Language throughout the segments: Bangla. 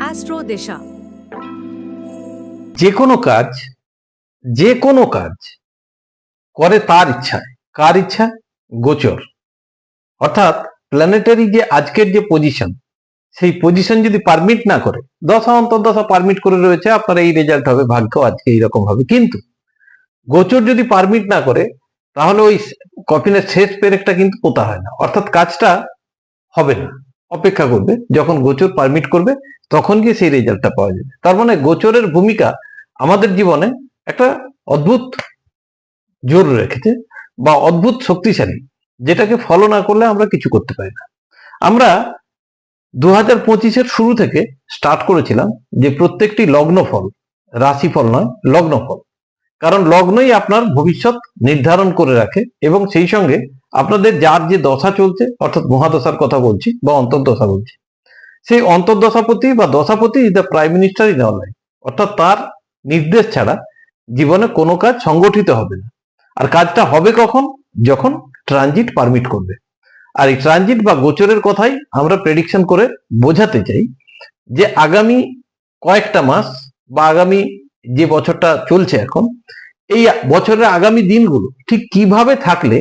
অ্যাস্ট্রো দিশা যে কোনো কাজ, যে কোনো কাজ করে তার ইচ্ছায় কার ইচ্ছা? গোচর। অর্থাৎ প্ল্যানেটারি যে আজকের যে পজিশন সেই পজিশন যদি পারমিট না করে, দশা অন্তর্দশা পারমিট করে রয়েছে, আপনার এই রেজাল্ট হবে, ভাগ্য আজকে এইরকম হবে। কিন্তু গোচর যদি পারমিট না করে, তাহলে ওই কফিনের শেষ পেরেকটা কিন্তু পোতা হয় না। অর্থাৎ কাজটা হবে না। অপেক্ষা করবে, যখন গোচর পারমিট করবে, তখন গিয়ে সেই রেজাল্টটা পাওয়া যাবে। তার মানে গোচরের ভূমিকা আমাদের জীবনে একটা অদ্ভুত জোর রেখেছে বা অদ্ভুত শক্তিশালী, যেটাকে ফলো না করলে আমরা কিছু করতে পারি না। আমরা দু হাজার পঁচিশের শুরু থেকে স্টার্ট করেছিলাম যে প্রত্যেকটি লগ্নফল, রাশিফল নয়, লগ্নফল। কারণ লগ্নই আপনার ভবিষ্যৎ নির্ধারণ করে রাখে এবং সেই সঙ্গে আপনাদের যার যে দশা চলছে, অর্থাৎ মহাদশার কথা বলছি বা অন্তর্দশা বলছি, সেই অন্তর্দশাপতি বা দশাপতি is the prime minister in life অর্থাৎ তার নির্দেশ ছাড়া জীবনে কোনো কাজ সংগঠিত হবে না। আর কাজটা হবে কখন? যখন ট্রানজিট পারমিট করবে। আর এই ট্রানজিট বা গোচরের কথাই আমরা প্রেডিকশন করে বোঝাতে চাই যে আগামী কয়েকটা মাস বা আগামী যে বছরটা চলছে এখন, এই বছরের আগামী দিনগুলো ঠিক কীভাবে থাকলে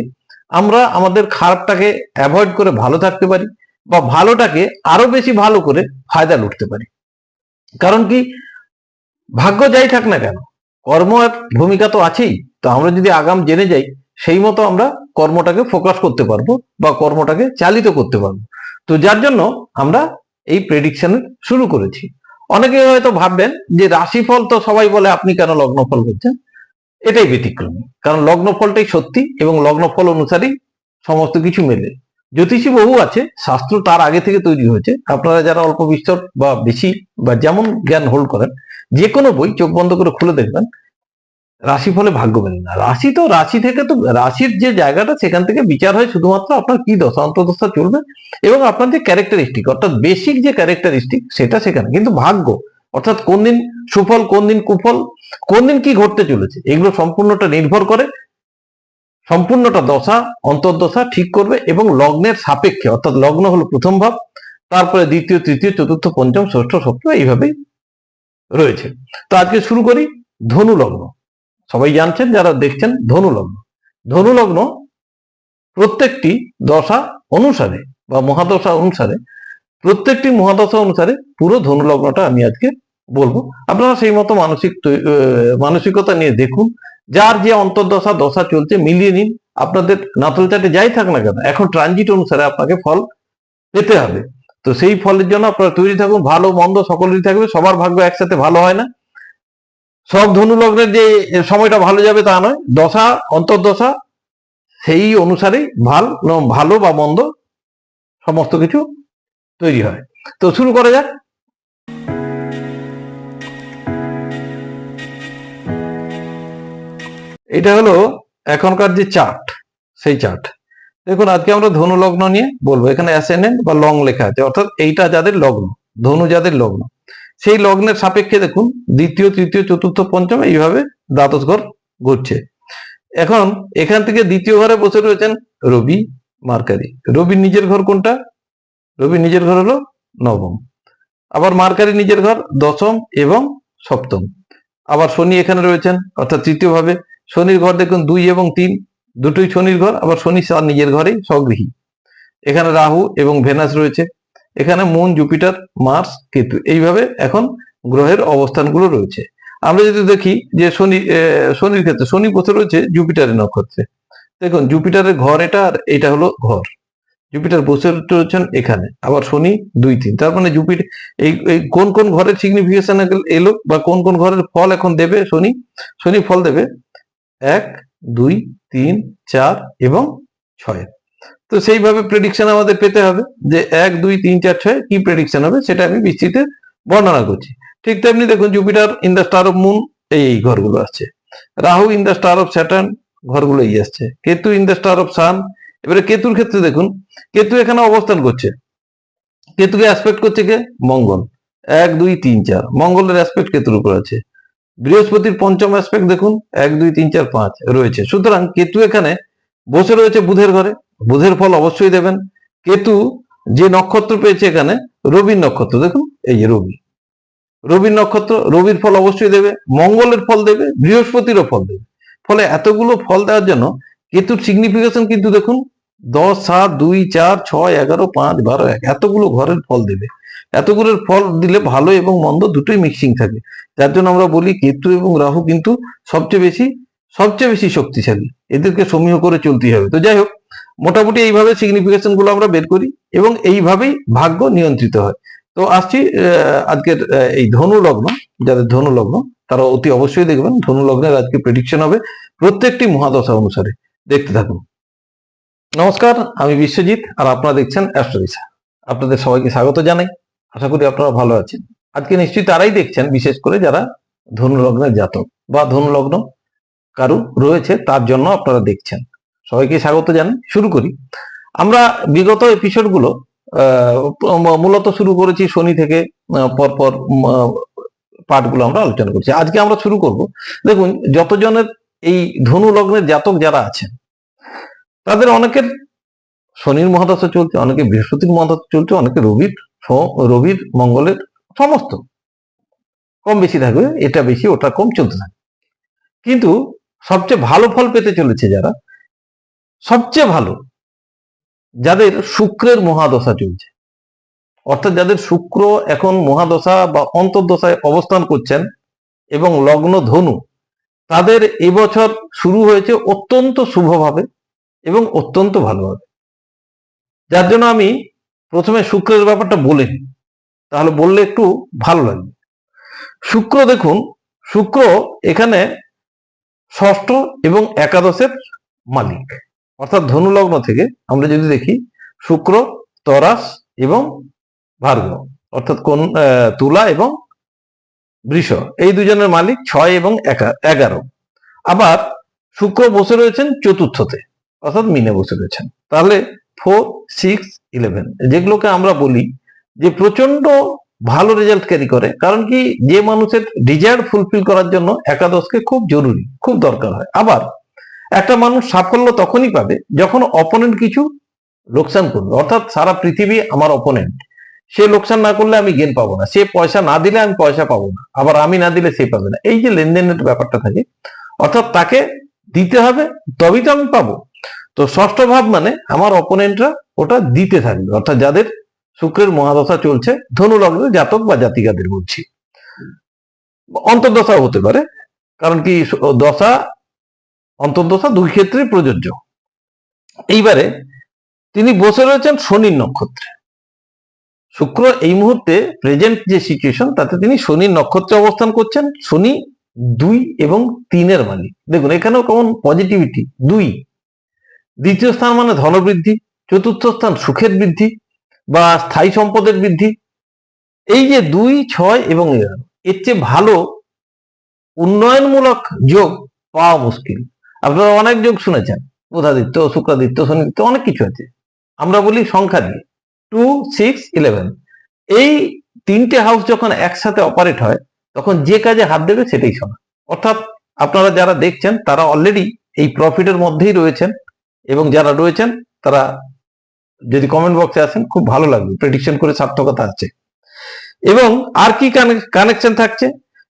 আমরা আমাদের খারাপটাকে অ্যাভয়েড করে ভালো থাকতে পারি বা ভালোটাকে আরও বেশি ভালো করে ফায়দা লুটতে পারি। কারণ কি? ভাগ্য যাই থাক না কেন, কর্ম এক ভূমিকা তো আছেই, তো আমরা যদি আগাম জেনে যাই, সেই মতো আমরা কর্মটাকে ফোকাস করতে পারব বা কর্মটাকে চালিত করতে পারব। তো যার জন্য আমরা এই প্রেডিকশন শুরু করেছি। অনেকে হয়তো ভাববেন যে রাশিফল তো সবাই বলে, আপনি কেন লগ্নফল বলছেন এটাই ব্যতিক্রমী। কারণ লগ্নফলটাই সত্যি এবং লগ্নফল অনুসারেই সমস্ত কিছু মেলে। জ্যোতিষী বহু আছে, শাস্ত্র তার আগে থেকে তৈরি হয়েছে। আপনারা যারা অল্প বিস্তর বা বেশি বা যেমন জ্ঞান হোল্ড করেন যে কোনো বই চোখ বন্ধ করে খুলে দেখবেন, রাশি ফলে ভাগ্য মেলে না। রাশি তো, রাশি থেকে তো, রাশির যে জায়গাটা, সেখান থেকে বিচার হয় শুধুমাত্র আপনার কি দশা, অন্তর্দশা চলবে এবং আপনার যে ক্যারেক্টারিস্টিক অর্থাৎ বেসিক যে ক্যারেক্টারিস্টিক সেটা সেখানে। কিন্তু ভাগ্য অর্থাৎ কোন দিন সুফল, কোন দিন কুফল, কোন দিন কি ঘটতে চলেছে, এগুলো সম্পূর্ণটা নির্ভর করে, সম্পূর্ণটা দশা, অন্তর্দশা ঠিক করবে এবং লগ্নের সাপেক্ষে, অর্থাৎ লগ্ন হলো প্রথম ভাব, তারপরে দ্বিতীয়, তৃতীয়, চতুর্থ, পঞ্চম, ষষ্ঠ, সপ্তম, এইভাবেই রয়েছে। তো আজকে শুরু করি ধনু লগ্ন সবাই জানছেন, যারা দেখছেন ধনু লগ্ন ধনু লগ্ন প্রত্যেকটি দশা অনুসারে বা মহাদশা অনুসারে, প্রত্যেকটি মহাদশা অনুসারে পুরো ধনু লগ্নটা আমি আজকে বলব। আপনারা সেই মতো মানসিক মানসিকতা নিয়ে দেখুন। যার যে অন্তর্দশা, দশা চলছে, মিলিয়ে নিন। আপনাদের নাতল চাটে যাই থাক না কেন, এখন ট্রানজিট অনুসারে আপনাকে ফল পেতে হবে। তো সেই ফলের জন্য আপনারা তৈরি থাকুন, ভালো, মন্দ সকলেরই থাকবে, সবার ভাগ্য একসাথে ভালো হয় না। সব ধনু লগ্নের যে সময়টা ভালো যাবে তা নয়, দশা, অন্তর্দশা, সেই অনুসারেই ভালো, ভালো বা মন্দ সমস্ত কিছু তৈরি হয়। তো শুরু করা যাক। এটা হলো এখনকার যে চার্ট সেই চার্ট দেখুন, আজকে আমরা ধনু লগ্ন নিয়ে বলব। এখানে অ্যাসেন্ডেন্ট বা লং লেখা আছে, অর্থাৎ এইটা যাদের লগ্ন, ধনু যাদের লগ্ন। সেই লগ্নের সাপেক্ষে দেখুন, দ্বিতীয়, তৃতীয়, চতুর্থ, পঞ্চম, এইভাবে দ্বাদশ ঘর ঘুরছে। এখন, এখান থেকে দ্বিতীয় ঘরে বসে রয়েছেন রবি মার্কারি। রবির নিজের ঘর কোনটা? রবি নিজের ঘর হলো নবম। আবার মার্কারি নিজের ঘর দশম এবং সপ্তম। আবার শনি এখানে রয়েছেন, অর্থাৎ তৃতীয় ভাবে শনির ঘর দেখুন দুই এবং তিন, দুটোই শনির ঘর, আবার শনি তার নিজের ঘরেই স্বগৃহী। এখানে রাহু এবং ভেনাস রয়েছে, এখানে মুন, জুপিটার, মার্স, কেতু, এইভাবে এখন গ্রহের অবস্থানগুলো রয়েছে। আমরা যদি দেখি যে শনি শনির ক্ষেত্রে, শনি বসে রয়েছে জুপিটারের নক্ষত্রে। দেখুন, জুপিটারের ঘর এটা আর এটা হলো ঘর। জুপিটার বসে রয়েছেন এখানে, আবার শনি দুই, তিন। তার মানে জুপিটার এই এই কোন কোন ঘরের সিগনিফিকেশন এলো বা কোন কোন ঘরের ফল এখন দেবে শনি শনি ফল দেবে এক, দুই, তিন, চার এবং ছয়। তো সেইভাবে প্রেডিকশন আমাদের পেতে হবে যে এক, দুই, তিন, চার, ছয় কি প্রেডিকশন হবে সেটা আমি বিস্তৃতে বর্ণনা করছি। ঠিক তেমনি দেখুন Jupiter in the star of moon এই এই ঘরগুলো আসছে Rahu in the star of Saturn ঘরগুলো এই আসছে Ketu in the star of sun এবারে কেতুর ক্ষেত্রে দেখুন, কেতু এখানে অবস্থান করছে। কেতুকে অ্যাসপেক্ট করছে কে? মঙ্গল। এক, দুই, তিন, চার। মঙ্গলের অ্যাসপেক্ট কেতুর উপর আছে। বৃহস্পতির পঞ্চম অ্যাসপেক্ট দেখুন, এক, দুই, তিন, চার, পাঁচ রয়েছে। সুতরাং কেতু এখানে বসে রয়েছে বুধের ঘরে। বুধের ফল অবশ্যই দেবেন। কেতু যে নক্ষত্র পেয়েছে এখানে, রবির নক্ষত্র, দেখুন, এই যে রবি। রবির নক্ষত্র, রবির ফল অবশ্যই দেবে, মঙ্গলের ফল দেবে, বৃহস্পতিরও ফল দেবে। ফলে এতগুলো ফল দেওয়ার জন্য কেতুর সিগনিফিকেশন কিন্তু দেখুন দশ সাত দুই চার ছয় এগারো পাঁচ বারো এক। এতগুলো ঘরের ফল দেবে। এতগুলোর ফল দিলে ভালো এবং মন্দ দুটোই মিক্সিং থাকে। যার জন্য আমরা বলি কেতু এবং রাহু কিন্তু সবচেয়ে বেশি সবচেয়ে বেশি শক্তিশালী। এদেরকে সমীহ করে চলতেই হবে। তো যাই হোক, মোটামুটি এইভাবে সিগনিফিকেশনগুলো আমরা বের করি এবং এইভাবেই ভাগ্য নিয়ন্ত্রিত হয়। তো আসছি আজকের এই ধনু লগ্ন যাদের ধনু লগ্ন তারা অতি অবশ্যই দেখবেন। ধনু লগ্নের আজকে প্রেডিকশন হবে প্রত্যেকটি মহাদশা অনুসারে। দেখতে থাকুন। নমস্কার, আমি বিশ্বজিৎ আর আপনারা দেখছেন অ্যাস্ট্রোদিশা আপনাদের সবাইকে স্বাগত জানাই। আশা করি আপনারা ভালো আছেন। আজকে নিশ্চয়ই তারাই দেখছেন, বিশেষ করে যারা ধনু লগ্নের জাতক বা ধনু লগ্ন কারু রয়েছে, তার জন্য আপনারা দেখছেন। সবাইকে স্বাগত জানাই। শুরু করি। আমরা বিগত এপিসোডগুলো মূলত শুরু করেছি শনি থেকে পরপর পাঠগুলো আমরা আলোচনা করছি। আজকে আমরা শুরু করব। দেখুন, যতজনের এই ধনু লগ্নের জাতক যারা আছেন তাদের অনেকের শনির মহাদশা চলছে, অনেকে বৃহস্পতির মহাদশা চলছে, অনেকে রবির রবির, মঙ্গলের সমস্ত। কম বেশি থাকবে, এটা বেশি, ওটা কম চলতে থাকে কিন্তু সবচেয়ে ভালো ফল পেতে চলেছে যারা, সবচেয়ে ভালো, যাদের শুক্রের মহাদশা চলছে। অর্থাৎ যাদের শুক্র এখন মহাদশা বা অন্তর্দশায় অবস্থান করছেন এবং লগ্ন ধনু, তাদের এবছর শুরু হয়েছে অত্যন্ত শুভভাবে এবং অত্যন্ত ভালোভাবে যার জন্য আমি প্রথমে শুক্রের ব্যাপারটা বলে তাহলে বললে একটু ভালো লাগবে। শুক্র দেখুন, শুক্র এখানে ষষ্ঠ এবং একাদশের মালিক। অর্থাৎ ধনুলগ্ন থেকে আমরা যদি দেখি, শুক্র, তরাস এবং ভার্গ অর্থাৎ কোন তুলা এবং বৃষ। এই দুজনের মালিক ছয় এবং এগারো। আবার শুক্র বসে রয়েছেন চতুর্থতে। অর্থাৎ মিনে বসে রয়েছেন। তাহলে ফোর সিক্স ইলেভেন যেগুলোকে আমরা বলি যে প্রচণ্ড ভালো রেজাল্ট ক্যারি করে, কারণ কি যে মানুষের ডিজায়ার ফুলফিল করার জন্য একাদশকে খুব জরুরি, খুব দরকার হয়। আবার একটা মানুষ সাফল্য তখনই পাবে যখন অপোনেন্ট কিছু লোকসান করবে। অর্থাৎ সারা পৃথিবী আমার অপোনেন্ট সে লোকসান না করলে আমি গেন পাবো না। সে পয়সা না দিলে আমি পয়সা পাবো না। আবার আমি না দিলে সে পাবে না। এই যে লেনদেনের ব্যাপারটা থাকে, অর্থাৎ তাকে দিতে হবে, তবেই তো আমি পাবো। তো ষষ্ঠ ভাব মানে আমার অপোনেন্টরা ওটা দিতে থাকবে। অর্থাৎ যাদের শুক্রের মহাদশা চলছে ধনু লগ্নের জাতক বা জাতিকাদের বলছি অন্তর্দশাও হতে পারে, কারণ কি দশা, অন্তর্দশা দুই ক্ষেত্রে প্রযোজ্য। এইবারে তিনি বসে রয়েছেন শনির নক্ষত্রে। শুক্র এই মুহূর্তে প্রেজেন্ট যে সিচুয়েশন তাতে তিনি শনির নক্ষত্রে অবস্থান করছেন। শনি দুই এবং তিনের মালিক। দেখুন, এখানেও কেমন পজিটিভিটি দুই। দ্বিতীয় স্থান মানে ধনবৃদ্ধি, চতুর্থ স্থান সুখের বৃদ্ধি বা স্থায়ী সম্পদের বৃদ্ধি। এই যে দুই, ছয় এবং এগারো এর চেয়ে ভালো উন্নয়নমূলক যোগ পাওয়া মুশকিল। আপনারা অনেক যোগ শুনেছেন বুধাদিত্য শুক্রাদিত্য, শনিদিত্য, অনেক কিছু আছে। আমরা বলি সংখ্যা দিয়ে। টু সিক্স ইলেভেন এই তিনটে হাউস যখন একসাথে অপারেট হয়, তখন যে কাজে হাত দেবে সেটাই শোনা অর্থাৎ আপনারা যারা দেখছেন, তারা অলরেডি এই প্রফিটের মধ্যেই রয়েছেন। এবং যারা রয়েছেন, তারা যদি কমেন্ট বক্সে আসেন, খুব ভালো লাগবে। প্রেডিকশন করে সার্থকতা আছে। এবং আর কি কানেকশন থাকছে?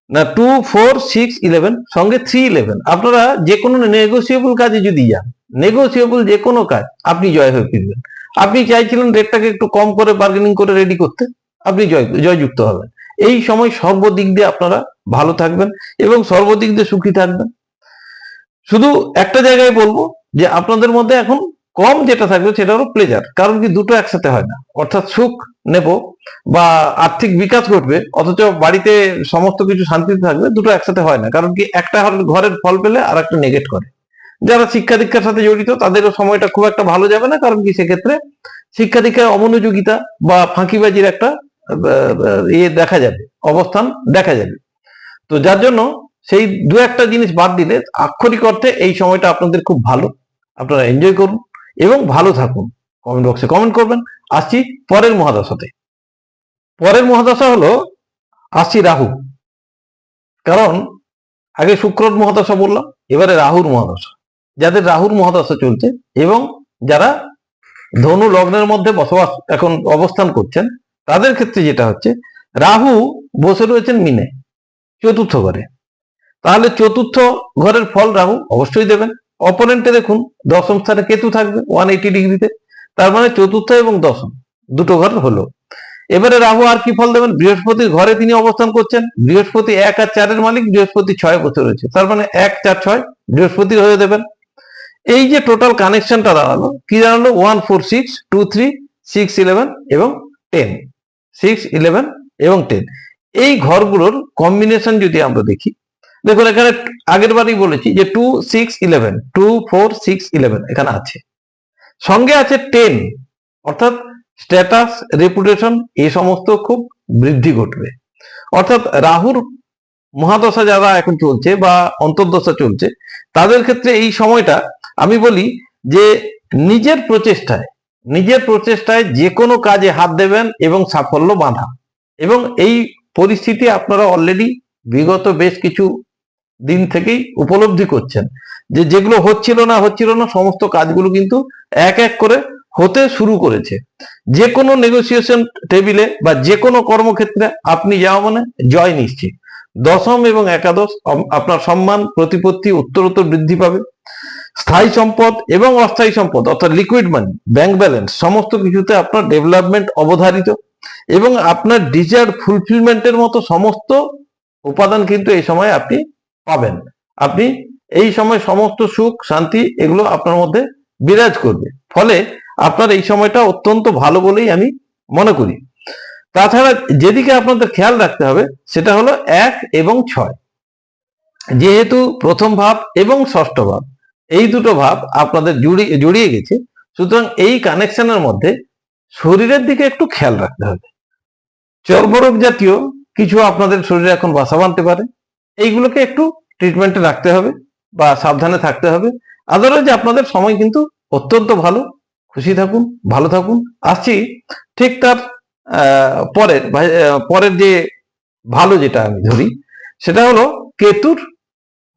না টু ফোর সিক্স ইলেভেন সঙ্গে থ্রি ইলেভেন আপনারা যে কোনো নেগোসিয়েবল কাজে যদি যান নেগোসিয়েবল যে কোনো কাজ, আপনি জয় হয়ে ফিরবেন। আপনি চাইছিলেন রেটটাকে একটু কম করে বার্গেনিং করে রেডি করতে, আপনি জয়, জয়যুক্ত হবেন। এই সময় সর্বদিক দিয়ে আপনারা ভালো থাকবেন এবং সর্বদিক দিয়ে সুখী থাকবেন। শুধু একটা জায়গায় বলব যে আপনাদের মধ্যে এখন কম যেটা থাকবে সেটা হলো প্লেজার কারণ কি দুটো একসাথে হয় না। অর্থাৎ সুখ নেব বা আর্থিক বিকাশ ঘটবে, অথচ বাড়িতে সমস্ত কিছু শান্তিতে থাকবে, দুটো একসাথে হয় না। কারণ কি একটা ঘরের ফল পেলে আর একটা নেগেট করে। যারা শিক্ষা দীক্ষার সাথে জড়িত, তাদেরও সময়টা খুব একটা ভালো যাবে না, কারণ কি সেক্ষেত্রে শিক্ষা দীক্ষায় অমনোযোগিতা বা ফাঁকিবাজির একটা ইয়ে দেখা যাবে, অবস্থান দেখা যাবে। তো যার জন্য সেই দু একটা জিনিস বাদ দিলে আক্ষরিক অর্থে এই সময়টা আপনাদের খুব ভালো। আপনারা এনজয় করুন এবং ভালো থাকুন। কমেন্ট বক্সে কমেন্ট করবেন। আসছি পরের মহাদশাতে। পরের মহাদশা হলো, আসছি রাহু। কারণ, আগে শুক্রর মহাদশা বললাম, এবারে রাহুর মহাদশা। যাদের রাহুর মহাদশা চলছে এবং যারা ধনু লগ্নের মধ্যে বসবাস এখন অবস্থান করছেন, তাদের ক্ষেত্রে যেটা হচ্ছে, রাহু বসে রয়েছেন মিনে, চতুর্থ ঘরে। তাহলে চতুর্থ ঘরের ফল রাহু অবশ্যই দেবেন। অপোনেন্টে দেখুন, দশম স্থানে কেতু থাকবে ওয়ান এইটি ডিগ্রিতে। তার মানে চতুর্থ এবং দশম, দুটো ঘর হলো। এবারে রাহু আর কি ফল দেবেন? বৃহস্পতির ঘরে তিনি অবস্থান করছেন। বৃহস্পতি এক আর চারের মালিক, বৃহস্পতি ছয় বছর রয়েছে। তার মানে এক, চার, ছয় বৃহস্পতির হয়ে দেবেন। এই যে টোটাল কানেকশনটা দাঁড়াল, কি দাঁড়াল? One four six two three six eleven এবং টেন সিক্স ইলেভেন এবং টেন এই ঘরগুলোর কম্বিনেশন যদি আমরা দেখি দেখুন, এখানে আগের বারই বলেছি যে two six eleven two four six eleven এখানে আছে। সঙ্গে আছে টেন অর্থাৎ স্ট্যাটাস রেপুটেশন এই সমস্ত খুব বৃদ্ধি ঘটবে। অর্থাৎ রাহুর মহাদশা যারা এখন চলছে বা অন্তর্দশা চলছে, তাদের ক্ষেত্রে এই সময়টা আমি বলি যে নিজের প্রচেষ্টায় নিজের প্রচেষ্টায় যে কোনো কাজে হাত দেবেন এবং সাফল্য বাঁধা। এবং এই পরিস্থিতি আপনারা অলরেডি বিগত বেশ কিছু দিন থেকেই উপলব্ধি করছেন। যে যেগুলো হচ্ছিল না হচ্ছিল না, সমস্ত কাজগুলো কিন্তু এক এক করে হতে শুরু করেছে। যে কোনো নেগোসিয়েশন টেবিলে বা যে কোনো কর্মক্ষেত্রে আপনি যাওয়া মানে জয় নিশ্চিত। দশম এবং একাদশ আপনার সম্মান, প্রতিপত্তি, উত্তরোত্তর বৃদ্ধি পাবে। স্থায়ী সম্পদ এবং অস্থায়ী সম্পদ, অর্থাৎ লিকুইড মানি ব্যাংক ব্যালেন্স সমস্ত কিছুতে আপনার ডেভেলপমেন্ট অবধারিত এবং আপনার ডিজায়ার ফুলফিলমেন্টের মতো সমস্ত উপাদান কিন্তু এই সময় আপনি পাবেন। আপনি এই সময় সমস্ত সুখ, শান্তি এগুলো আপনার মধ্যে বিরাজ করবে। ফলে আপনার এই সময়টা অত্যন্ত ভালো বলেই আমি মনে করি। তাছাড়া যেদিকে আপনাদের খেয়াল রাখতে হবে, সেটা হলো এক এবং ছয়। যেহেতু প্রথম ভাব এবং ষষ্ঠ ভাব, এই দুটো ভাব আপনাদের জুড়িয়ে জড়িয়ে গেছে। সুতরাং এই কানেকশনের মধ্যে শরীরের দিকে একটু খেয়াল রাখতে হবে। চর্মরোগ জাতীয় কিছু আপনাদের শরীরে এখন বাসা বাঁধতে পারে। এইগুলোকে একটু ট্রিটমেন্টে রাখতে হবে বা সাবধানে থাকতে হবে। আদারওয়াইজ আপনাদের সময় কিন্তু অত্যন্ত ভালো। খুশি থাকুন, ভালো থাকুন। আসছি ঠিক তার পরের পরের যে ভালো যেটা আমি ধরি, সেটা হলো কেতুর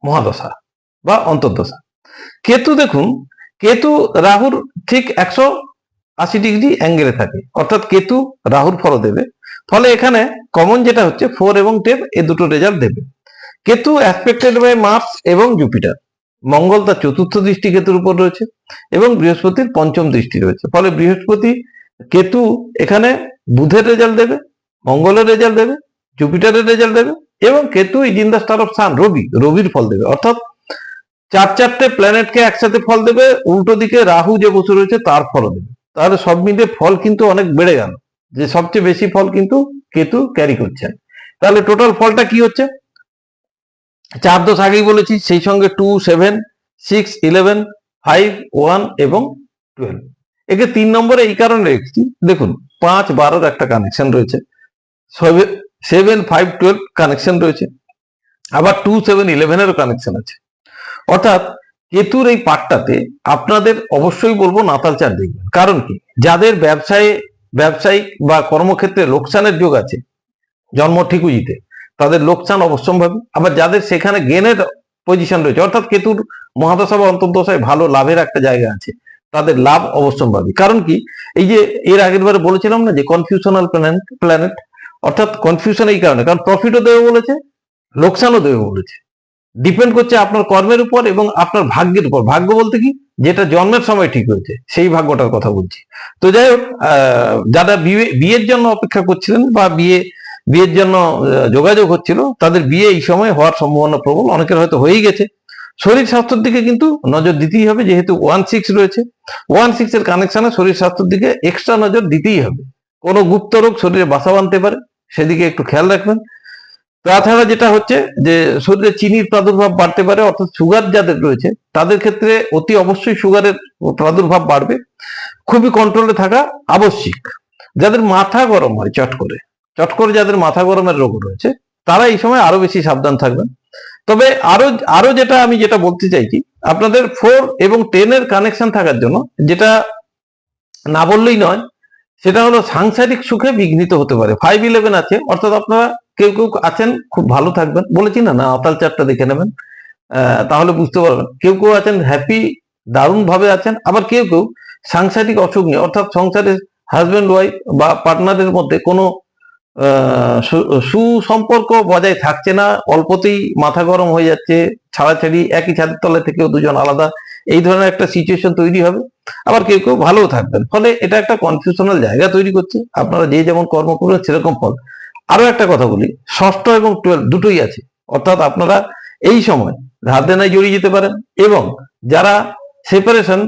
মহাদশা বা অন্তর্দশা। কেতু দেখুন, কেতু রাহুর ঠিক একশো আশি ডিগ্রি অ্যাঙ্গেলে থাকে। অর্থাৎ কেতু রাহুর ফল দেবে ফলে এখানে কমন যেটা হচ্ছে ফোর এবং টেপ এ দুটো রেজাল্ট দেবে। কেতু অ্যাসপেক্টেড বাই মার্স এবং জুপিটার মঙ্গল তার চতুর্থ দৃষ্টি কেতুর উপর রয়েছে এবং বৃহস্পতির পঞ্চম দৃষ্টি রয়েছে। ফলে বৃহস্পতি কেতু এখানে বুধের রেজাল্ট দেবে, মঙ্গলের রেজাল্ট দেবে জুপিটারের রেজাল্ট দেবে এবং Ketu is in star of sun Ravi, রবির ফল দেবে। অর্থাৎ চার চারটে প্ল্যানেটকে একসাথে ফল দেবে, উল্টো দিকে রাহু যে বসে রয়েছে তার ফল দেবে। তাহলে সব মিলে ফল কিন্তু অনেক বেড়ে গেল। যে সবচেয়ে বেশি ফল কিন্তু কেতু ক্যারি করছেন তাহলে টোটাল ফলটা কি হচ্ছে? চার দোষ আগেই বলেছি, সেই সঙ্গে two seven six eleven five one এবং টুয়েলভ একে তিন নম্বরে এই কারণে রেখেছি, দেখুন, পাঁচ, বারোর একটা কানেকশন রয়েছে সেভেন ফাইভ টুয়েলভ কানেকশন রয়েছে, আবার টু সেভেন ইলেভেনেরও কানেকশন আছে। অর্থাৎ কেতুর এই পার্টটাতে আপনাদের অবশ্যই বলব নাতাল চার দেখবেন। কারণ কি? যাদের ব্যবসায়ে, ব্যবসায়িক বা কর্মক্ষেত্রে লোকসানের যোগ আছে, জন্ম ঠিকুজিতে তাদের লোকসান অবশ্যম্ভাবী। আবার যাদের সেখানে গেনের পজিশন রয়েছে, অর্থাৎ কেতুর মহাদশা বা অন্তর্দশায় ভালো লাভের একটা জায়গা আছে, তাদের লাভ অবশ্যম্ভাবী। কারণ কি? এই যে এর আগের বারে বলেছিলাম না যে কনফিউশনাল প্ল্যানেট প্ল্যানেট অর্থাৎ কনফিউশন এই কারণে, কারণ প্রফিটও দেবে বলেছে লোকসানও দেবে বলেছে। ডিপেন্ড করছে আপনার কর্মের উপর এবং আপনার ভাগ্যের উপর। ভাগ্য বলতে কি? যেটা জন্মের সময় ঠিক হয়েছে, সেই ভাগ্যটার কথা বলছি। তো যাই হোক যারা বিয়ে, বিয়ের জন্য অপেক্ষা করছিলেন বা বিয়ে বিয়ের জন্য যোগাযোগ হচ্ছিল, তাদের বিয়ে এই সময় হওয়ার সম্ভাবনা প্রবল, অনেকের হয়তো হয়েই গেছে। শরীর স্বাস্থ্যের দিকে কিন্তু নজর দিতেই হবে, যেহেতু ওয়ান সিক্স রয়েছে। ওয়ান সিক্স এর কানেকশনে শরীর স্বাস্থ্যের দিকে এক্সট্রা নজর দিতেই হবে। কোনো গুপ্ত রোগ শরীরে বাসা বাঁধতে পারে, সেদিকে একটু খেয়াল রাখবেন। তাছাড়া যেটা হচ্ছে যে, শরীরে চিনির প্রাদুর্ভাব বাড়তে পারে, অর্থাৎ সুগার যাদের রয়েছে, তাদের ক্ষেত্রে অতি অবশ্যই সুগারের প্রাদুর্ভাব বাড়বে। খুবই কন্ট্রোলে থাকা আবশ্যিক। যাদের মাথা গরম হয়, চট করে। চট করে যাদের মাথা গরমের রোগ রয়েছে, তারা এই সময় আরও বেশি সাবধান থাকবেন। তবে আরও আরও যেটা আমি যেটা বলতে চাইছি, আপনাদের ফোর এবং টেন এর কানেকশন থাকার জন্য যেটা না বললেই নয়, সেটা হলো সাংসারিক সুখে বিঘ্নিত হতে পারে। ফাইভ ইলেভেন আছে, অর্থাৎ আপনারা কেউ কেউ আছেন, খুব ভালো থাকবেন। বলেছি না না, আতাল চারটা দেখে নেবেন তাহলে বুঝতে পারবেন। কেউ কেউ আছেন হ্যাপি দারুণ ভাবে আছেন, আবার কেউ কেউ সাংসারিক অসুখ নিয়ে, অর্থাৎ সংসারের হাজব্যান্ড ওয়াইফ বা পার্টনারের মধ্যে কোনো সুসম্পর্ক বজায় থাকছে না, অল্পতেই মাথা গরম হয়ে যাচ্ছে, ছাড়াছাড়ি একই ছাদের তলা থেকেও দুজন আলাদা, এই ধরনের একটা সিচুয়েশন তৈরি হবে। আবার কেউ কেউ ভালোও থাকবেন, ফলে এটা একটা কনফিউশনাল জায়গা তৈরি করছে, আপনারা যে যেমন কর্ম করবেন সেরকম ফল। আরও একটা কথা বলি, ষষ্ঠ এবং টুয়েলভ দুটোই আছে, অর্থাৎ আপনারা এই সময় ধার দেনায় জড়িয়ে যেতে পারেন এবং যারা সেপারেশন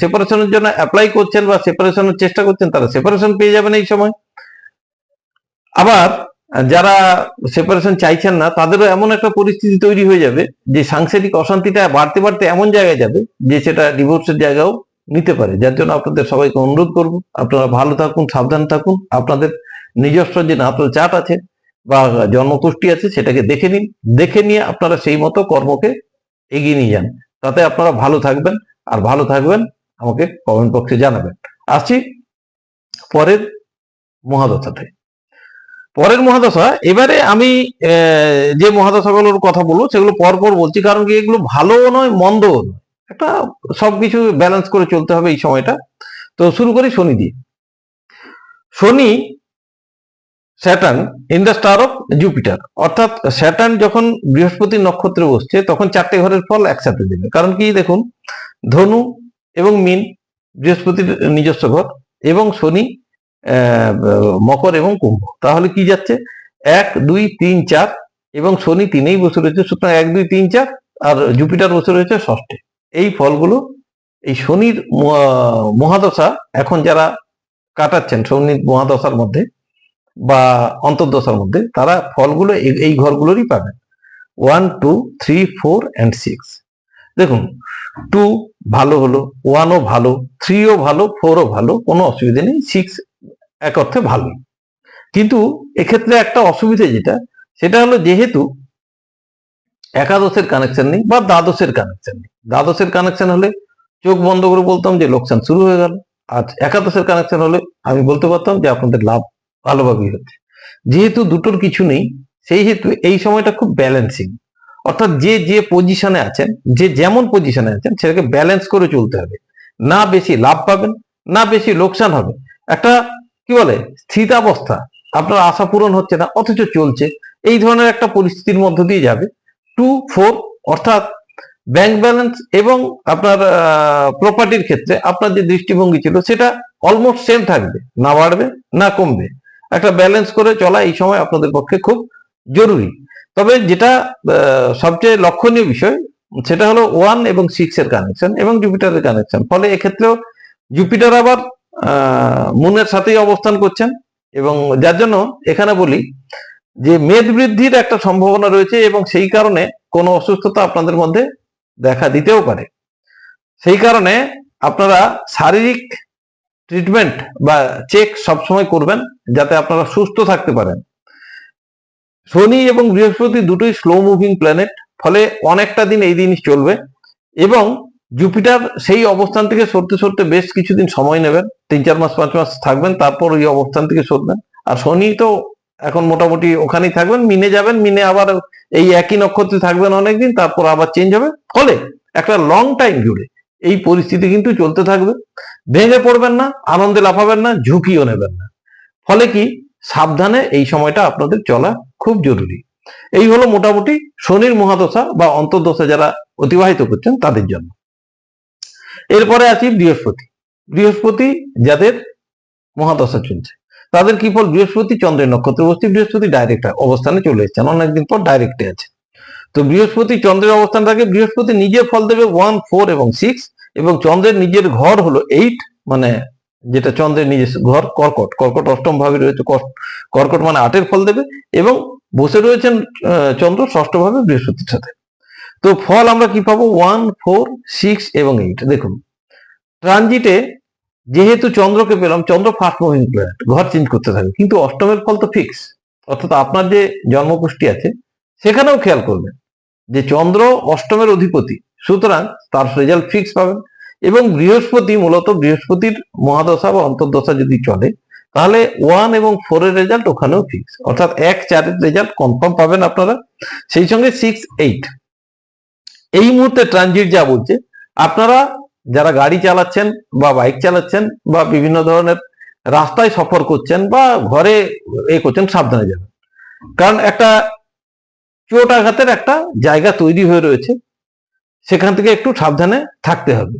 সেপারেশনের জন্য অ্যাপ্লাই করছেন বা সেপারেশনের চেষ্টা করছেন, তারা সেপারেশন পেয়ে যাবেন এই সময়। আবার যারা সেপারেশন চাইছেন না, তাদেরও এমন একটা পরিস্থিতি তৈরি হয়ে যাবে যে সাংসারিক অশান্তিটা বাড়তে বাড়তে এমন জায়গায় যাবে যে সেটা ডিভোর্সের জায়গাও নিতে পারে। যার জন্য আপনাদের সবাইকে অনুরোধ করব, আপনারা ভালো থাকুন, সাবধান থাকুন। আপনাদের নিজস্ব যে নাতল চাট আছে বা জন্মপুষ্টি আছে, সেটাকে দেখে নিন। দেখে নিয়ে আপনারা সেই মতো কর্মকে এগিয়ে নিয়ে যান। তাতে আপনারা ভালো থাকবেন আর ভালো থাকবেন আমাকে কমেন্ট বক্সে জানাবেন। আসছি পরের মহাদশাতে। পরের মহাদশা, এবারে আমি যে মহাদশাগুলোর কথা বলব, সেগুলো পর পর বলছি, কারণ কি এগুলো ভালোও নয়, মন্দও নয়। একটা সবকিছু ব্যালেন্স করে চলতে হবে এই সময়টা। তো শুরু করি শনি দিয়ে। Shani, Saturn in the star of Jupiter অর্থাৎ স্যাটার্ন যখন বৃহস্পতির নক্ষত্রে বসছে, তখন চারটে ঘরের ফল একসাথে দেবে। কারণ কি দেখুন, ধনু এবং মিন বৃহস্পতির নিজস্ব ঘর এবং শনি মকর এবং কুম্ভ। তাহলে কি যাচ্ছে? এক, দুই, তিন, চার এবং শনি তিনেই বসে রয়েছে, সুতরাং এক, দুই, তিন, চার আর জুপিটার বসে রয়েছে ষষ্ঠে। এই ফলগুলো, এই শনির মহাদশা এখন যারা কাটাচ্ছেন শনির মহাদশার মধ্যে বা অন্তর্দশার মধ্যে, তারা ফলগুলো এই ঘরগুলোরই পাবেন। One, two, three, four and six. দেখুন, টু ভালো হলো, ওয়ানও ভালো, থ্রিও ভালো, ফোরও ভালো, কোনো অসুবিধা নেই। সিক্স এক অর্থে ভালোই কিন্তু এক্ষেত্রে একটা অসুবিধা যেটা, সেটা হলো যেহেতু একাদশের কানেকশন নেই বা দ্বাদশের কানেকশন নেই। দ্বাদশের কানেকশন হলে চোখ বন্ধ করে বলতাম যে লোকসান শুরু হয়ে গেল। আর একাদশের কানেকশন হলে আমি বলতে পারতাম যে আপনাদের লাভ ভালোভাবেই হচ্ছে। যেহেতু দুটোর কিছু নেই, সেই হেতু এই সময়টা খুব ব্যালেন্সিং অর্থাৎ যে যে পজিশনে আছেন, যে যেমন পজিশনে আছেন, সেটাকে ব্যালেন্স করে চলতে হবে। না বেশি লাভ পাবেন, না বেশি লোকসান হবে। একটা কি বলে? স্থিতাবস্থা। আপনার আশা পূরণ হচ্ছে না, অথচ চলছে। এই ধরনের একটা পরিস্থিতির মধ্য দিয়ে যাবে। টু ফোর, অর্থাৎ ব্যাংক ব্যালেন্স এবং আপনার প্রপার্টির ক্ষেত্রে আপনার যে দৃষ্টিভঙ্গি ছিল, সেটা অলমোস্ট সেম থাকবে। না বাড়বে, না কমবে। একটা ব্যালেন্স করে চলা এই সময় আপনাদের পক্ষে খুব জরুরি। তবে যেটা সবচেয়ে লক্ষণীয় বিষয়, সেটা হলো ওয়ান এবং সিক্স এর কানেকশন এবং জুপিটারের কানেকশন। ফলে এক্ষেত্রেও জুপিটার আবার মুনের সাথেই অবস্থান করছেন এবং যার জন্য এখানে বলি যে মেদ বৃদ্ধির একটা সম্ভাবনা রয়েছে এবং সেই কারণে কোনো অসুস্থতা আপনাদের মধ্যে দেখা দিতেও পারে। সেই কারণে আপনারা শারীরিক ট্রিটমেন্ট বা চেক সবসময় করবেন যাতে আপনারা সুস্থ থাকতে পারেন। শনি এবং বৃহস্পতি দুটোই স্লো মুভিং প্ল্যানেট ফলে অনেকটা দিন এই জিনিস চলবে এবং জুপিটার সেই অবস্থান থেকে সরতে সরতে বেশ কিছুদিন সময় নেবেন। তিন, চার মাস, পাঁচ মাস থাকবেন, তারপর ওই অবস্থান থেকে সরবেন। আর শনি তো এখন মোটামুটি ওখানেই থাকবেন, মিনে যাবেন, মিনে আবার এই একই নক্ষত্রে থাকবেন অনেকদিন, তারপর আবার চেঞ্জ হবে। ফলে একটা লং টাইম জুড়ে এই পরিস্থিতি কিন্তু চলতে থাকবে। ভেঙে পড়বেন না, আনন্দে লাফাবেন না, ঝুঁকিও নেবেন না। ফলে কি? সাবধানে এই সময়টা আপনাদের চলা খুব জরুরি। এই হলো মোটামুটি শনির মহাদশা বা অন্তর্দশা যারা অতিবাহিত করছেন তাদের জন্য। এরপরে আছি বৃহস্পতি। বৃহস্পতি যাদের মহাদশা চলছে। তাদের কি ফল? বৃহস্পতি, চন্দ্রের নক্ষত্র বস্তি বৃহস্পতি ডাইরেক্ট অবস্থানে চলে এসেছেন অনেকদিন পর ডাইরেক্টে আছে। তো বৃহস্পতি, চন্দ্রের অবস্থান থাকে। বৃহস্পতি নিজের ফল দেবে ওয়ান ফোর এবং সিক্স এবং চন্দ্রের নিজের ঘর হলো এইট মানে যেটা চন্দ্রের নিজের ঘর, কর্কট। কর্কট অষ্টম ভাবে রয়েছে। কর- কর্কট মানে আটের ফল দেবে এবং বসে রয়েছেন চন্দ্র ষষ্ঠ ভাবে বৃহস্পতির সাথে। তো ফল আমরা কি পাবো? ওয়ান ফোর সিক্স এবং এইট দেখুন, ট্রানজিটে যেহেতু চন্দ্রকে পেলাম, চন্দ্র ফার্স্ট মুভিং প্ল্যানেট ঘর চেঞ্জ করতে থাকে। কিন্তু অষ্টমের ফল তো ফিক্স অর্থাৎ আপনার যে জন্মপুষ্টি আছে, সেখানেও খেয়াল করবেন যে চন্দ্র অষ্টমের অধিপতি। সুতরাং তার রেজাল্ট ফিক্স পাবেন এবং বৃহস্পতি, মূলত বৃহস্পতির মহাদশা বা অন্তর্দশা যদি চলে, তাহলে ওয়ান এবং ফোর এর রেজাল্ট ওখানেও ফিক্স অর্থাৎ এক, চারের রেজাল্ট কনফার্ম পাবেন আপনারা। সেই সঙ্গে সিক্স এইট এই মুহূর্তে ট্রানজিট যা বলছে, আপনারা যারা গাড়ি চালাচ্ছেন বা বাইক চালাচ্ছেন বা বিভিন্ন ধরনের রাস্তায় সফর করছেন বা ঘরে এ করছেন, সাবধানে যাবেন। কারণ একটা চোট আঘাতের একটা জায়গা তৈরি হয়ে রয়েছে, সেখান থেকে একটু সাবধানে থাকতে হবে।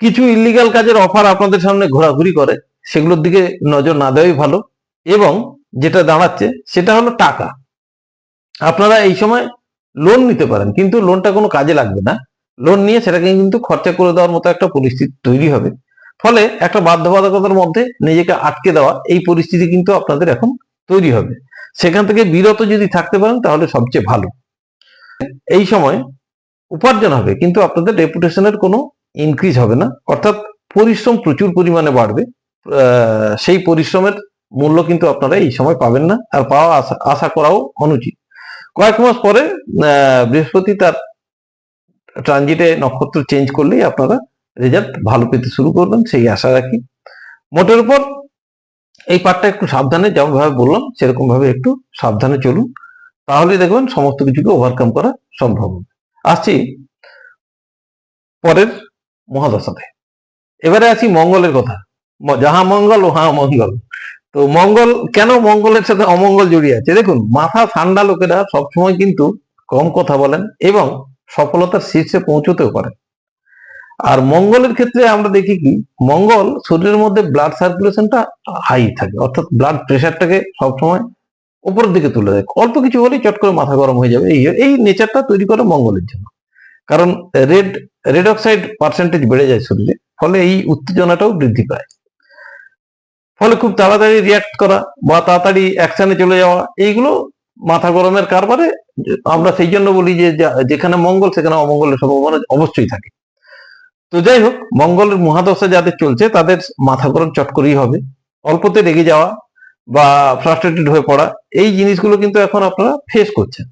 কিছু ইলিগাল কাজের অফার আপনাদের সামনে ঘোরাঘুরি করে, সেগুলোর দিকে নজর না দেওয়াই ভালো। এবং যেটা দাঁড়াচ্ছে, সেটা হলো টাকা। আপনারা এই সময় লোন নিতে পারেন, কিন্তু লোনটা কোনো কাজে লাগবে না। লোন নিয়ে সেটাকে কিন্তু খরচা করে দেওয়ার মতো একটা পরিস্থিতি তৈরি হবে। ফলে একটা বাধ্যবাধকতার মধ্যে নিজেকে আটকে দেওয়া এই পরিস্থিতি কিন্তু আপনাদের এখন তৈরি হবে। সেখান থেকে বিরত যদি থাকতে পারেন, তাহলে সবচেয়ে ভালো। এই সময় উপার্জন হবে, কিন্তু আপনাদের রেপুটেশনের কোনো ইনক্রিজ হবে না। অর্থাৎ পরিশ্রম প্রচুর পরিমাণে বাড়বে। সেই পরিশ্রমের মূল্য কিন্তু আপনারা এই সময় পাবেন না। আর পাওয়া আশা আশা করাও অনুচিত। কয়েক মাস পরে বৃহস্পতি তার ট্রানজিটে নক্ষত্র চেঞ্জ করলেই আপনারা রেজাল্ট ভালো পেতে শুরু করবেন, সেই আশা রাখি। মোটের উপর এই পার্টটা একটু সাবধানে যেমন ভাবে বললাম সেরকম ভাবে একটু সাবধানে চলুন। তাহলে দেখবেন সমস্ত কিছুকে ওভারকাম করা সম্ভব হবে। আসছি পরের মহাদশাতে। এবারে আসি মঙ্গলের কথা। যাহা মঙ্গল ওহা মঙ্গল। তো মঙ্গল, কেন মঙ্গলের সাথে অমঙ্গল জড়িয়ে আছে? দেখুন, মাথা ঠান্ডা লোকেরা সবসময় কিন্তু কম কথা বলেন এবং সফলতার শীর্ষে পৌঁছতেও পারেন আর মঙ্গলের ক্ষেত্রে আমরা দেখি কি, মঙ্গল শরীরের মধ্যে ব্লাড সার্কুলেশনটা হাই থাকে, অর্থাৎ ব্লাড প্রেশারটাকে সবসময় উপরের দিকে তুলে দেয়। অল্প কিছু হলেই চট করে মাথা গরম হয়ে যাবে। এই এই নেচারটা তৈরি করে মঙ্গলের জন্য। কারণ রেড রেড অক্সাইড পার্সেন্টেজ বেড়ে যায় শরীরে, ফলে এই উত্তেজনাটাও বৃদ্ধি পায়। ফলে খুব তাড়াতাড়ি রিয়াক্ট করা বা তাড়াতাড়ি অ্যাকশনে চলে যাওয়া, এইগুলো মাথা গরমের কারবারে আমরা সেই জন্য বলি যে যেখানে মঙ্গল, সেখানে অমঙ্গলের সম্ভাবনা অবশ্যই থাকে। তো যাই হোক, মঙ্গলের মহাদশা যাদের চলছে, তাদের মাথা গরম চট করেই হবে। অল্পতে রেগে যাওয়া বা ফ্রাস্ট্রেটেড হয়ে পড়া, এই জিনিসগুলো কিন্তু এখন আপনারা ফেস করছেন।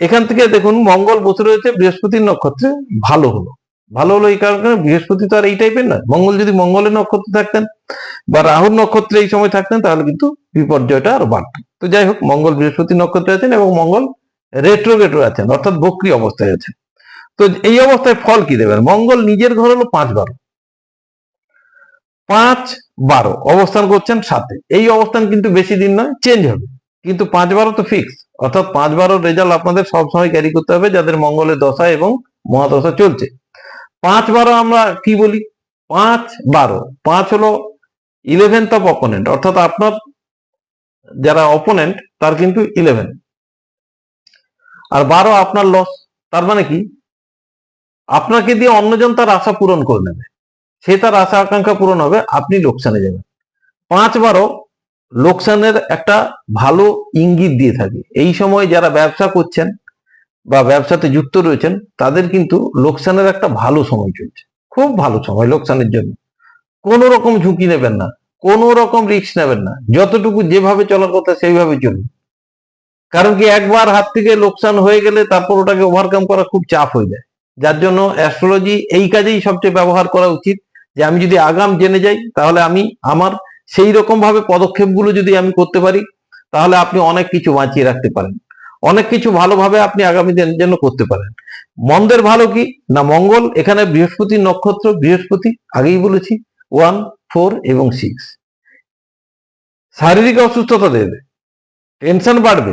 এখান থেকে দেখুন, মঙ্গল বসে রয়েছে, বৃহস্পতির নক্ষত্রে ভালো হলো। ভালো হলো এই কারণে বৃহস্পতি তো আর এই টাইপের না মঙ্গল যদি মঙ্গলের নক্ষত্রে থাকতেন বা রাহুর নক্ষত্রে এই সময় থাকতেন, তাহলে কিন্তু বিপর্যয়টা আরও বাড়ত। তো যাই হোক, মঙ্গল বৃহস্পতি নক্ষত্রে আছেন এবং মঙ্গল রেট্রোগেটর আছেন, অর্থাৎ বক্রি অবস্থায় আছেন। তো এই অবস্থায় ফল কি দেবেন? মঙ্গল নিজের ঘর হলো পাঁচ বারো। পাঁচ বারো। অবস্থান করছেন সাথে এই অবস্থান কিন্তু বেশি দিন নয় চেঞ্জ হবে। কিন্তু পাঁচ বারো তো ফিক্স অর্থাৎ পাঁচ বারোর রেজাল্ট আপনাদের সবসময় ক্যারি করতে হবে, যাদের মঙ্গলের দশা এবং মহাদশা চলছে। পাঁচ বারো আমরা কি বলি? পাঁচ বারো। পাঁচ হলো ইলেভেন্থ অফ অপোনেন্ট অর্থাৎ আপনার যারা অপোনেন্ট তার কিন্তু ইলেভেন আর বারো আপনার লস তার মানে কি? আপনাকে দিয়ে অন্যজন তার আশা পূরণ করে নেবে। সে তার আশা আকাঙ্ক্ষা পূরণ হবে, আপনি লোকসানে যাবেন। পাঁচ বারো লোকসানের একটা ভালো ইঙ্গিত দিয়ে থাকে। এই সময় যারা ব্যবসা করছেন বা ব্যবসাতে যুক্ত রয়েছেন, তাদের কিন্তু লোকসানের একটা ভালো সময় চলছে। খুব ভালো সময় লোকসানের জন্য। কোন রকম ঝুঁকি নেবেন না, কোন রকম রিস্ক নেবেন না। যতটুকু যেভাবে চলার কথা সেইভাবে চলুন। কারণ কি একবার হাত থেকে লোকসান হয়ে গেলে তারপর ওটাকে ওভারকাম করা খুব চাপ হয়ে যায়। যার জন্য অ্যাস্ট্রোলজি এই কাজেই সবচেয়ে ব্যবহার করা উচিত যে আমি যদি আগাম জেনে যাই, তাহলে আমি আমার সেই রকম ভাবে পদক্ষেপগুলো যদি আমি করতে পারি, তাহলে আপনি অনেক কিছু বাঁচিয়ে রাখতে পারেন। অনেক কিছু ভালোভাবে আপনি আগামী দিনের জন্য করতে পারেন। মন্দের ভালো কি? না, মঙ্গল, এখানে বৃহস্পতি নক্ষত্র, বৃহস্পতি, আগেই বলেছি ওয়ান ফোর এবং সিক্স শারীরিক অসুস্থতা দেবে টেনশন বাড়বে,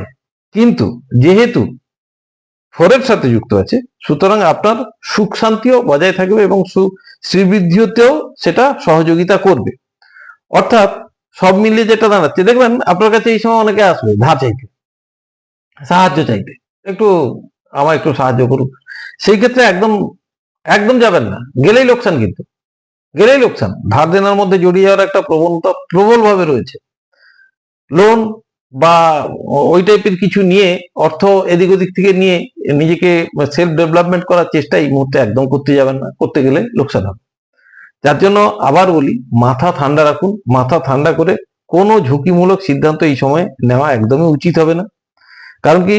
কিন্তু যেহেতু ফোরের সাথে যুক্ত আছে, সুতরাং আপনার সুখ শান্তিও বজায় থাকবে এবং সু- শ্রীবৃদ্ধিতেও সেটা সহযোগিতা করবে। অর্থাৎ সব মিলিয়ে যেটা দাঁড়াচ্ছে, দেখবেন আপনার কাছে এই সময় অনেকে আসবে ধার সাহায্য চাইতে একটু আমার একটু সাহায্য করুক। সেই ক্ষেত্রে একদম একদম যাবেন না। গেলেই লোকসান কিন্তু। গেলেই লোকসান। ধার দেনার মধ্যে জড়িয়ে যাওয়ার একটা প্রবণতা প্রবল ভাবে রয়েছে। লোন বা ওই টাইপের কিছু নিয়ে, অর্থ এদিক ওদিক থেকে নিয়ে নিজেকে সেলফ ডেভেলপমেন্ট করার চেষ্টা এই মুহূর্তে একদম করতে যাবেন না। করতে গেলে লোকসান হবে। যার জন্য আবার বলি, মাথা ঠান্ডা রাখুন। মাথা ঠান্ডা করে কোনো ঝুঁকিমূলক সিদ্ধান্ত এই সময় নেওয়া একদমই উচিত হবে না। কারণ কি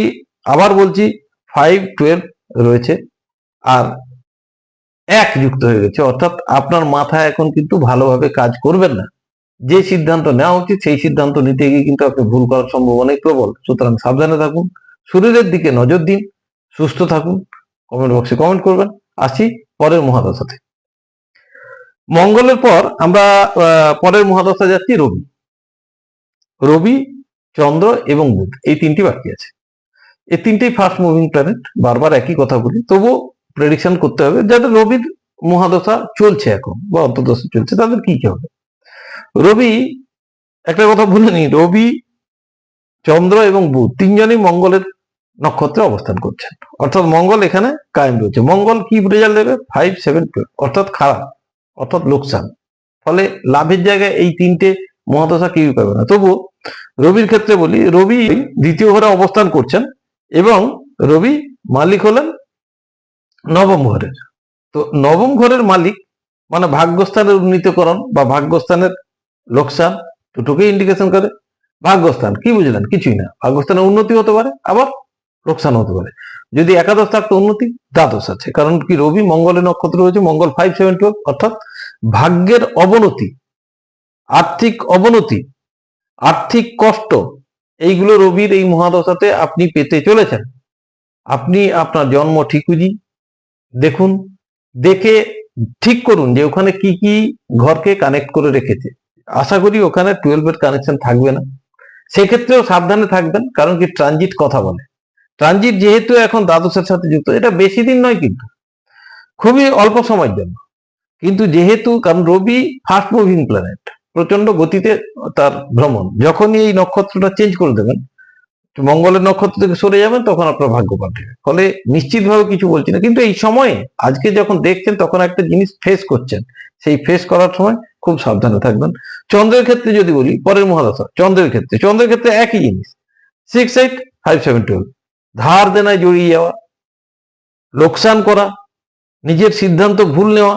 আবার বলছি ফাইভ টুয়েলভ রয়েছে আর এক যুক্ত হয়ে গেছে, অর্থাৎ আপনার মাথা এখন কিন্তু ভালোভাবে কাজ করবেন না। যে সিদ্ধান্ত নেওয়া উচিত সেই সিদ্ধান্ত নিতে গিয়ে কিন্তু আপনি ভুল করার সম্ভাবনাই প্রবল। সুতরাং সাবধানে থাকুন, শরীরের দিকে নজর দিন, সুস্থ থাকুন কমেন্ট বক্সে কমেন্ট করবেন। আসি পরের মহাদশাতে মঙ্গলের পর আমরা পরের মহাদশা যাচ্ছি রবি। রবি চন্দ্র এবং বুধ, এই তিনটি বাকি আছে। এই তিনটেই ফার্স্ট মুভিং প্ল্যানেট বারবার একই কথা বলি। তবুও প্রেডিকশন করতে হবে, যাদের রবির মহাদশা চলছে এখন বা অন্তর্দশা চলছে, তাদের কি কি হবে? রবি, একটা কথা বলে নি রবি, চন্দ্র এবং বুধ তিনজনই মঙ্গলের নক্ষত্রে অবস্থান করছেন। অর্থাৎ মঙ্গল এখানে কায়েম রয়েছে। মঙ্গল কি রেজাল্ট দেবে? ফাইভ সেভেন অর্থাৎ খারাপ, অর্থাৎ লোকসান। ফলে লাভের জায়গায় এই তিনটে মহাদশা কেউই পাবে না। তবু রবির ক্ষেত্রে বলি, রবি দ্বিতীয় ঘরে অবস্থান করছেন এবং রবি মালিক হলেন নবম ঘরের। তো নবম ঘরের মালিক মানে ভাগ্যস্থানের উন্নীতকরণ বা ভাগ্যস্থানের লোকসান দুটোকেই ইন্ডিকেশন করে। ভাগ্যস্থান, কি বুঝলেন? কিছুই না। ভাগ্যস্থানের উন্নতি হতে পারে, আবার লোকসান হতে পারে। যদি একাদশ থাকতো উন্নতি, দ্বাদশ আছে। কারণ কি রবি মঙ্গলের নক্ষত্র রয়েছে মঙ্গল ফাইভ সেভেন টুয়েলভ অর্থাৎ ভাগ্যের অবনতি। আর্থিক অবনতি, আর্থিক কষ্ট, এইগুলো রবির এই মহাদশাতে আপনি পেতে চলেছেন। আপনি আপনার জন্ম ঠিকুজি, দেখুন, দেখে ঠিক করুন যে ওখানে কি কি ঘরকে কানেক্ট করে রেখেছে। আশা করি ওখানে টুয়েলভ এর কানেকশন থাকবে না। সেক্ষেত্রেও সাবধানে থাকবেন, কারণ কি ট্রানজিট কথা বলে। ট্রানজিট যেহেতু এখন দ্বাদশের সাথে যুক্ত, এটা বেশি দিন নয় কিন্তু। খুবই অল্প সময়ের জন্য। কিন্তু যেহেতু, কারণ রবি ফাস্ট মুভিং প্ল্যানেট প্রচণ্ড গতিতে তার ভ্রমণ। যখনই এই নক্ষত্রটা চেঞ্জ করে দেবেন, মঙ্গলের নক্ষত্র থেকে সরে যাবেন, তখন আপনার ভাগ্য পাল্টে ফলে নিশ্চিতভাবে কিছু বলছি না। কিন্তু এই সময়ে, আজকে যখন দেখছেন, তখন একটা জিনিস ফেস করছেন। সেই ফেস করার সময় খুব সাবধানে থাকবেন। চন্দ্রের ক্ষেত্রে যদি বলি, পরের মহাদশা, চন্দ্রের ক্ষেত্রে। চন্দ্রের ক্ষেত্রে একই জিনিস। Six eight five seven twelve ধার দেনায় জড়িয়ে যাওয়া, লোকসান করা, নিজের সিদ্ধান্ত ভুল নেওয়া,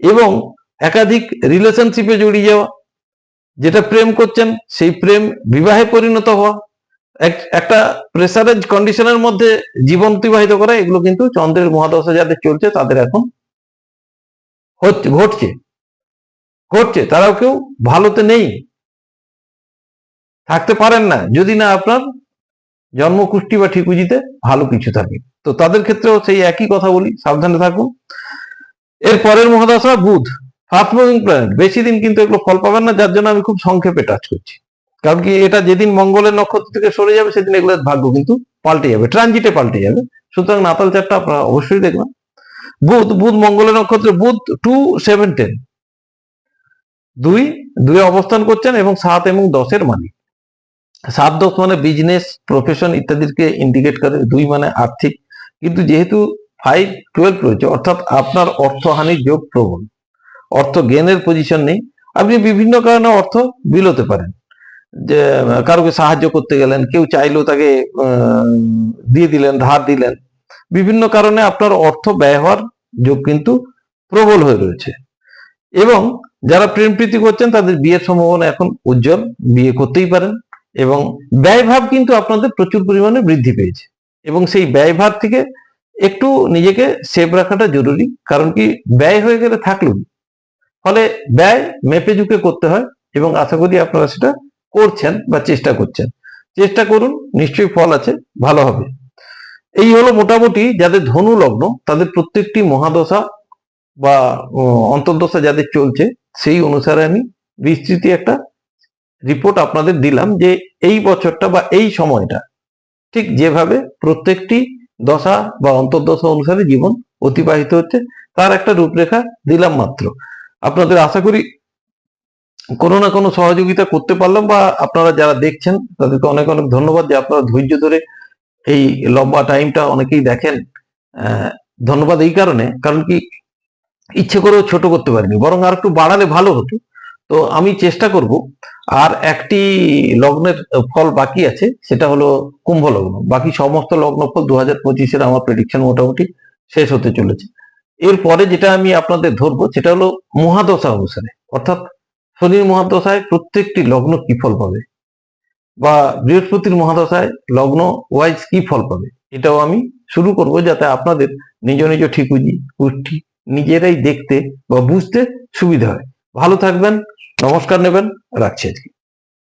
এবং একাধিক রিলেশনশিপে জড়িয়ে যাওয়া যেটা প্রেম করছেন, সেই প্রেম বিবাহে পরিণত হওয়া, এক- একটা প্রেসারেজ কন্ডিশনের মধ্যে জীবন অতিবাহিত করা, এগুলো কিন্তু চন্দ্রের মহাদশা যাদের চলছে, তাদের এখন হচ্ছে, ঘটছে। ঘটছে, তারাও কেউ ভালোতে নেই। থাকতে পারেন না, যদি না আপনার জন্মকুষ্টি বা ঠিকুজিতে ভালো কিছু থাকে। তো তাদের ক্ষেত্রেও সেই একই কথা বলি, সাবধানে থাকুন। এর পরের মহাদশা বুধ। ফাস্ট মুভিং প্ল্যানেট বেশি দিন কিন্তু এগুলো ফল পাবেন না, যার জন্য আমি খুব সংক্ষেপে টাচ করছি। কারণ কি এটা যেদিন মঙ্গলের নক্ষত্র থেকে সরে যাবে, সেদিন এগুলোর ভাগ্য কিন্তু পাল্টে যাবে ট্রানজিটে পাল্টে যাবে। সুতরাং নাতাল চারটা আপনারা অবশ্যই দেখবেন। বুধ বুধ মঙ্গলের নক্ষত্রে, বুধ টু সেভেন টেন দুই দুই অবস্থান করছেন এবং সাত এবং দশের মালিক সাত, দশ মানে বিজনেস প্রফেশন ইত্যাদিকে ইন্ডিকেট করে, দুই মানে আর্থিক। কিন্তু যেহেতু ফাইভ টুয়েলভ রয়েছে, অর্থাৎ আপনার অর্থহানির যোগ প্রবল। অর্থ জ্ঞানের পজিশন নেই। আপনি বিভিন্ন কারণে অর্থ বিলোতে পারেন। যে কারোকে সাহায্য করতে গেলেন, কেউ চাইলেও তাকে দিয়ে দিলেন, ধার দিলেন। বিভিন্ন কারণে আপনার অর্থ ব্যয় হওয়ার যোগ কিন্তু প্রবল হয়ে রয়েছে। এবং যারা প্রেম প্রীতি করছেন, তাদের বিয়ের সম্ভাবনা এখন উজ্জ্বল, বিয়ে করতেই পারেন। এবং ব্যয়ভাব কিন্তু আপনাদের প্রচুর পরিমাণে বৃদ্ধি পেয়েছে। এবং সেই ব্যয়ভাব থেকে একটু নিজেকে সেভ রাখাটা জরুরি। কারণ কি, ব্যয় হয়ে গেলে থাকল? ফলে ব্যয় মেপে ঝুঁকে করতে হয় এবং আশা করি আপনারা সেটা করছেন বা চেষ্টা করছেন। চেষ্টা করুন, নিশ্চয়ই ফল আছে, ভালো হবে। এই হলো মোটামুটি যাদের ধনু লগ্ন তাদের প্রত্যেকটি মহাদশা বা অন্তর্দশা যাদের চলছে, সেই অনুসারে আমি বিস্তৃতি একটা রিপোর্ট আপনাদের দিলাম যে এই বছরটা বা এই সময়টা ঠিক যেভাবে প্রত্যেকটি দশা বা অন্তর্দশা অনুসারে জীবন অতিবাহিত হচ্ছে, তার একটা রূপরেখা দিলাম মাত্র। আপনাদের আশা করি কোনো না কোনো সহযোগিতা করতে পারলাম বা আপনারা যারা দেখছেন, তাদেরকে অনেক অনেক ধন্যবাদ যে আপনারা ধৈর্য ধরে এই লম্বা টাইমটা অনেকেই দেখেন। ধন্যবাদ এই কারণে, কারণ কি ইচ্ছে করেও ছোট করতে পারিনি, বরং আর একটু বাড়ালে ভালো হতো। তো আমি চেষ্টা করব, আর একটি লগ্নের ফল বাকি আছে, সেটা হলো কুম্ভ লগ্ন। বাকি সমস্ত লগ্ন ফল দু হাজার পঁচিশের আমার প্রেডিকশন মোটামুটি শেষ হতে চলেছে। এরপরে যেটা আমি আপনাদের ধরবো, সেটা হলো মহাদশা অনুসারে। অর্থাৎ শনির মহাদশায় প্রত্যেকটি লগ্ন কি ফল পাবে? বা বৃহস্পতির মহাদশায় লগ্ন ওয়াইজ কি ফল পাবে? এটাও আমি শুরু করব যাতে আপনাদের নিজ নিজ ঠিকুজি কুষ্টি নিজেরাই দেখতে বা বুঝতে সুবিধা হয়। ভালো থাকবেন, নমস্কার নেবেন, রাখছি আজকে।